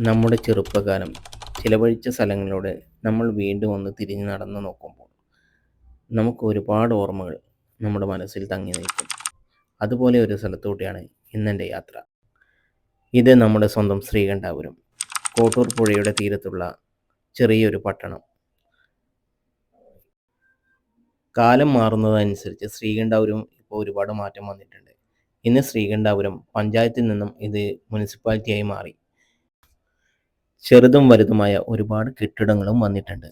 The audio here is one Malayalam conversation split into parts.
നമ്മുടെ ചെറുപ്പകാലം ചിലവഴിച്ച സ്ഥലങ്ങളിലൂടെ നമ്മൾ വീണ്ടും ഒന്ന് തിരിഞ്ഞു നടന്നു നോക്കുമ്പോൾ നമുക്ക് ഒരുപാട് ഓർമ്മകൾ നമ്മുടെ മനസ്സിൽ തങ്ങി നിൽക്കും. അതുപോലെ ഒരു സ്ഥലത്തൂടെയാണ് ഇന്നെന്റെ യാത്ര. ഇത് നമ്മുടെ സ്വന്തം ശ്രീകണ്ഠാപുരം കോട്ടൂർ പുഴയുടെ തീരത്തുള്ള ചെറിയൊരു പട്ടണം. കാലം മാറുന്നതനുസരിച്ച് ശ്രീകണ്ഠാപുരം ഇപ്പോൾ ഒരുപാട് മാറ്റം വന്നിട്ടുണ്ട്. ഇന്ന് ശ്രീകണ്ഠാപുരം പഞ്ചായത്തിൽ നിന്നും ഇത് മുനിസിപ്പാലിറ്റിയായി മാറി. ചെറുതും വലുതുമായ ഒരുപാട് കെട്ടിടങ്ങളും വന്നിട്ടുണ്ട്.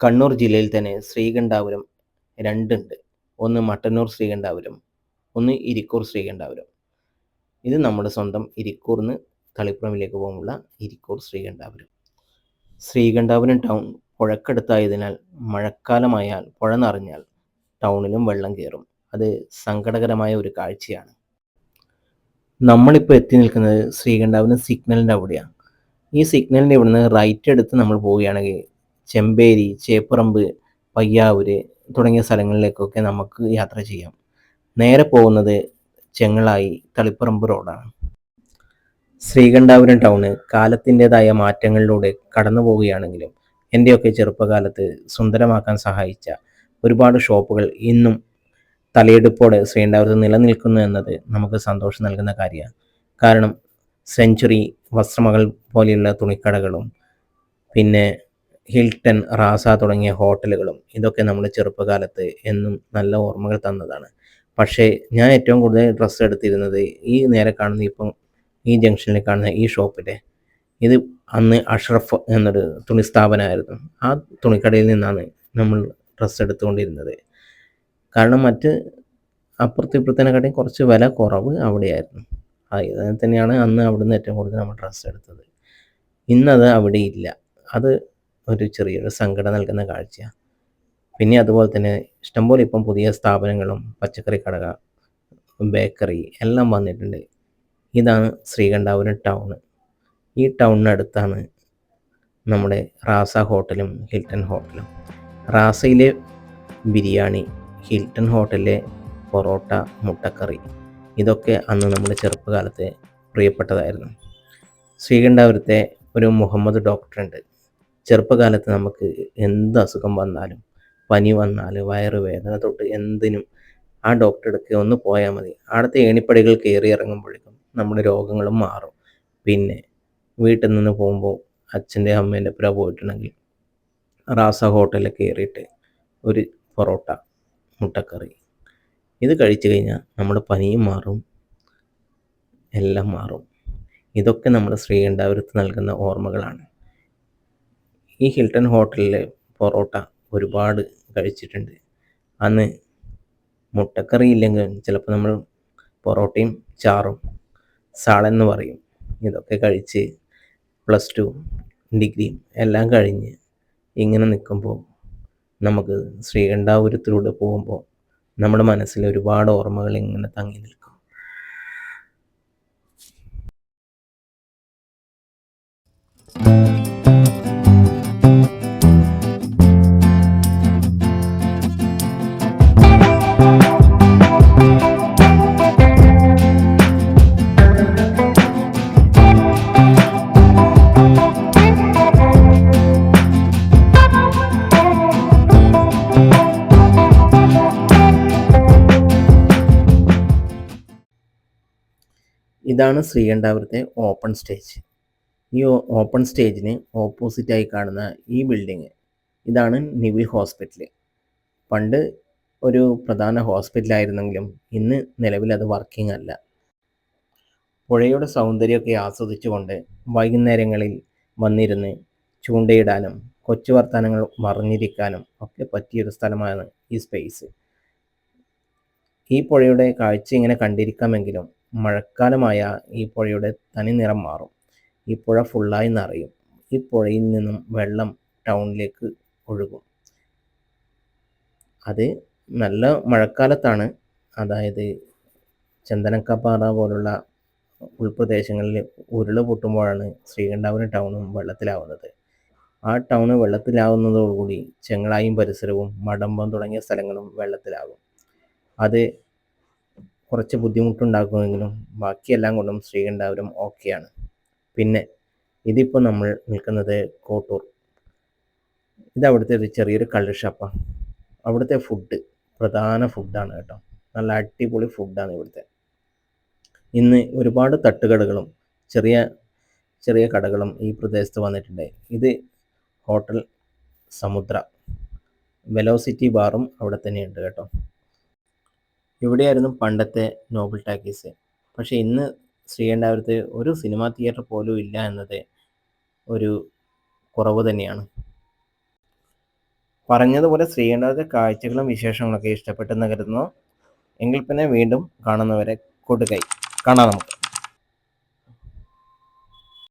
കണ്ണൂർ ജില്ലയിൽ തന്നെ ശ്രീകണ്ഠാപുരം രണ്ടുണ്ട്. ഒന്ന് മട്ടന്നൂർ ശ്രീകണ്ഠാപുരം ഒന്ന് ഇരിക്കൂർ ശ്രീകണ്ഠാപുരം. ഇത് നമ്മുടെ സ്വന്തം ഇരിക്കൂർന്ന് തളിപ്പുറമിലേക്ക് പോകുമ്പോൾ ഇരിക്കൂർ ശ്രീകണ്ഠാപുരം. ശ്രീകണ്ഠാപുരം ടൗൺ പുഴക്കടുത്തായതിനാൽ മഴക്കാലമായാൽ പുഴ നിറഞ്ഞാൽ ടൗണിലും വെള്ളം കയറും. അത് സങ്കടകരമായ ഒരു കാഴ്ചയാണ്. നമ്മളിപ്പോൾ എത്തി നിൽക്കുന്നത് ശ്രീകണ്ഠാപുരം സിഗ്നലിന്റെ അവിടെയാണ്. ഈ സിഗ്നലിന്റെ ഇവിടുന്ന് റൈറ്റ് എടുത്ത് നമ്മൾ പോവുകയാണെങ്കിൽ ചെമ്പേരി ചേപ്പറമ്പ് പയ്യാവൂര് തുടങ്ങിയ സ്ഥലങ്ങളിലേക്കൊക്കെ നമുക്ക് യാത്ര ചെയ്യാം. നേരെ പോകുന്നത് ചെങ്ങളായി തളിപ്പറമ്പ് റോഡാണ്. ശ്രീകണ്ഠാപുരം ടൗണ് കാലത്തിന്റെതായ മാറ്റങ്ങളിലൂടെ കടന്നു പോവുകയാണെങ്കിലും എന്റെയൊക്കെ ചെറുപ്പകാലത്ത് സുന്ദരമാക്കാൻ സഹായിച്ച ഒരുപാട് ഷോപ്പുകൾ ഇന്നും തലയെടുപ്പോടെ ശ്രീകണ്ഠാപുരത്ത് നിലനിൽക്കുന്നു എന്നത് നമുക്ക് സന്തോഷം നൽകുന്ന കാര്യമാണ്. കാരണം സെഞ്ചുറി വസ്ത്രമകൾ പോലെയുള്ള തുണിക്കടകളും പിന്നെ ഹിൽട്ടൺ റാസ തുടങ്ങിയ ഹോട്ടലുകളും ഇതൊക്കെ നമ്മൾ ചെറുപ്പകാലത്ത് എന്നും നല്ല ഓർമ്മകൾ തന്നതാണ്. പക്ഷേ ഞാൻ ഏറ്റവും കൂടുതൽ ഡ്രസ്സ് എടുത്തിരുന്നത് ഈ നേരെ കാണുന്ന ഇപ്പം ഈ ജംഗ്ഷനിൽ കാണുന്ന ഈ ഷോപ്പിലെ ഇത് അന്ന് അഷ്റഫ് എന്നൊരു തുണി സ്ഥാപനമായിരുന്നു. ആ തുണിക്കടയിൽ നിന്നാണ് നമ്മൾ ഡ്രസ്സ് എടുത്തുകൊണ്ടിരുന്നത്. കാരണം മറ്റ് അപ്പുറത്ത് ഇപ്പുറത്തിനെക്കാട്ടിയും കുറച്ച് വില കുറവ് അവിടെയായിരുന്നു. അത് തന്നെയാണ് അന്ന് അവിടുന്ന് ഏറ്റവും കൂടുതൽ നമ്മൾ ഡ്രസ്സ് എടുത്തത്. ഇന്നത് അവിടെ ഇല്ല. അത് ഒരു ചെറിയൊരു സങ്കടം നൽകുന്ന കാഴ്ചയാണ് പിന്നെ അതുപോലെ തന്നെ ഇഷ്ടംപോലെ ഇപ്പം പുതിയ സ്ഥാപനങ്ങളും പച്ചക്കറി കടക ബേക്കറി എല്ലാം വന്നിട്ടുണ്ട്. ഇതാണ് ശ്രീകണ്ഠാപുരം ടൗണ് ഈ ടൗണിനടുത്താണ് നമ്മുടെ റാസ ഹോട്ടലും ഹിൽട്ടൺ ഹോട്ടലും. റാസയിലെ ബിരിയാണി ഹിൽട്ടൺ ഹോട്ടലിലെ പൊറോട്ട മുട്ടക്കറി. ഇതൊക്കെ അന്ന് നമ്മുടെ ചെറുപ്പകാലത്തെ പ്രിയപ്പെട്ടതായിരുന്നു. ശ്രീകണ്ഠാപുരത്തെ ഒരു മുഹമ്മദ് ഡോക്ടറുണ്ട് ചെറുപ്പകാലത്ത് നമുക്ക് എന്ത് അസുഖം വന്നാലും പനി വന്നാൽ വയറുവേദന തൊട്ട് എന്തിനും ആ ഡോക്ടറെ അടുക്ക് ഒന്ന് പോയാൽ മതി. അവിടുത്തെ ഏണിപ്പടികൾ കയറി ഇറങ്ങുമ്പോഴേക്കും നമ്മുടെ രോഗങ്ങളും മാറും. പിന്നെ വീട്ടിൽ നിന്ന് പോകുമ്പോൾ അച്ഛന്റെ അമ്മേന്റെ പുര പോയിട്ടുണ്ടെങ്കിൽ റാസ ഹോട്ടലിൽ കയറിയിട്ട് ഒരു പൊറോട്ട മുട്ടക്കറി ഇത് കഴിച്ചു കഴിഞ്ഞാൽ നമ്മുടെ പനിയും മാറും. എല്ലാം മാറും. ഇതൊക്കെ നമ്മൾ ശ്രീകണ്ഠാപുരത്ത് നൽകുന്ന ഓർമ്മകളാണ്. ഈ ഹിൽട്ടൺ ഹോട്ടലിലെ പൊറോട്ട ഒരുപാട് കഴിച്ചിട്ടുണ്ട്. അന്ന് മുട്ടക്കറി ഇല്ലെങ്കിൽ ചിലപ്പോൾ നമ്മൾ പൊറോട്ടയും ചാറും സാളെന്ന് പറയും. ഇതൊക്കെ കഴിച്ച് പ്ലസ് ടു ഡിഗ്രിയും എല്ലാം കഴിഞ്ഞ് ഇങ്ങനെ നിൽക്കുമ്പോൾ നമുക്ക് ശ്രീകണ്ഠാപുരത്തിലൂടെ പോകുമ്പോൾ നമ്മുടെ മനസ്സിൽ ഒരുപാട് ഓർമ്മകൾ ഇങ്ങനെ തങ്ങി നിൽക്കും. ഇതാണ് ശ്രീകണ്ഠാപുരത്തെ ഓപ്പൺ സ്റ്റേജ് ഈ ഓപ്പൺ സ്റ്റേജിന് ഓപ്പോസിറ്റായി കാണുന്ന ഈ ബിൽഡിങ് ഇതാണ് നിവി ഹോസ്പിറ്റൽ പണ്ട് ഒരു പ്രധാന ഹോസ്പിറ്റലായിരുന്നെങ്കിലും ഇന്ന് നിലവിൽ അത് വർക്കിംഗ് അല്ല. പുഴയുടെ സൗന്ദര്യമൊക്കെ ആസ്വദിച്ചുകൊണ്ട് വൈകുന്നേരങ്ങളിൽ വന്നിരുന്ന് ചൂണ്ടയിടാനും കൊച്ചു വർത്തമാനങ്ങൾ മറിഞ്ഞിരിക്കാനും ഒക്കെ പറ്റിയൊരു സ്ഥലമാണ് ഈ സ്പേസ് ഈ പുഴയുടെ കാഴ്ച ഇങ്ങനെ കണ്ടിരിക്കാമെങ്കിലും മഴക്കാലമായ ഈ പുഴയുടെ തനി നിറം മാറും. ഈ പുഴ ഫുള്ളായി നിറയും. ഈ പുഴയിൽ നിന്നും വെള്ളം ടൗണിലേക്ക് ഒഴുകും. അത് നല്ല മഴക്കാലത്താണ്. അതായത് ചന്ദനക്കപ്പാറ പോലുള്ള ഉൾപ്രദേശങ്ങളിൽ ഉരുൾ പൊട്ടുമ്പോഴാണ് ശ്രീകണ്ഠാപുരം ടൗണും വെള്ളത്തിലാവുന്നത്. ആ ടൗണ് വെള്ളത്തിലാവുന്നതോടുകൂടി ചെങ്ങളായും പരിസരവും മടമ്പം തുടങ്ങിയ സ്ഥലങ്ങളും വെള്ളത്തിലാകും. അത് കുറച്ച് ബുദ്ധിമുട്ടുണ്ടാക്കുമെങ്കിലും ബാക്കിയെല്ലാം കൊണ്ടും ശ്രീകണ്ഠാപുരം ഓക്കെയാണ്. പിന്നെ ഇതിപ്പോൾ നമ്മൾ നിൽക്കുന്നത് കോട്ടൂർ. ഇത് അവിടുത്തെ ഒരു ചെറിയൊരു കള്ള് ഷാപ്പാണ് അവിടുത്തെ ഫുഡ് പ്രധാന ഫുഡാണ് കേട്ടോ. നല്ല അടിപൊളി ഫുഡാണ് ഇവിടുത്തെ. ഇന്ന് ഒരുപാട് തട്ടുകടകളും ചെറിയ ചെറിയ കടകളും ഈ പ്രദേശത്ത് വന്നിട്ടുണ്ട്. ഇത് ഹോട്ടൽ സമുദ്ര. വെലോസിറ്റി ബാറും അവിടെ തന്നെയുണ്ട് കേട്ടോ. ഇവിടെയായിരുന്നു പണ്ടത്തെ നോബിൾ ടാക്കീസ്. പക്ഷേ ഇന്ന് ശ്രീകണ്ഠാപുരത്ത് ഒരു സിനിമാ തിയേറ്റർ പോലും ഇല്ല എന്നത് ഒരു കുറവ് തന്നെയാണ്. പറഞ്ഞതുപോലെ ശ്രീകണ്ഠാപുരത്തെ കാഴ്ചകളും വിശേഷങ്ങളൊക്കെ ഇഷ്ടപ്പെട്ടെന്ന് കരുതുന്നു. എങ്കിൽ പിന്നെ വീണ്ടും കാണുന്നവരെ കൊടുകൈ കാണാം നമുക്ക്.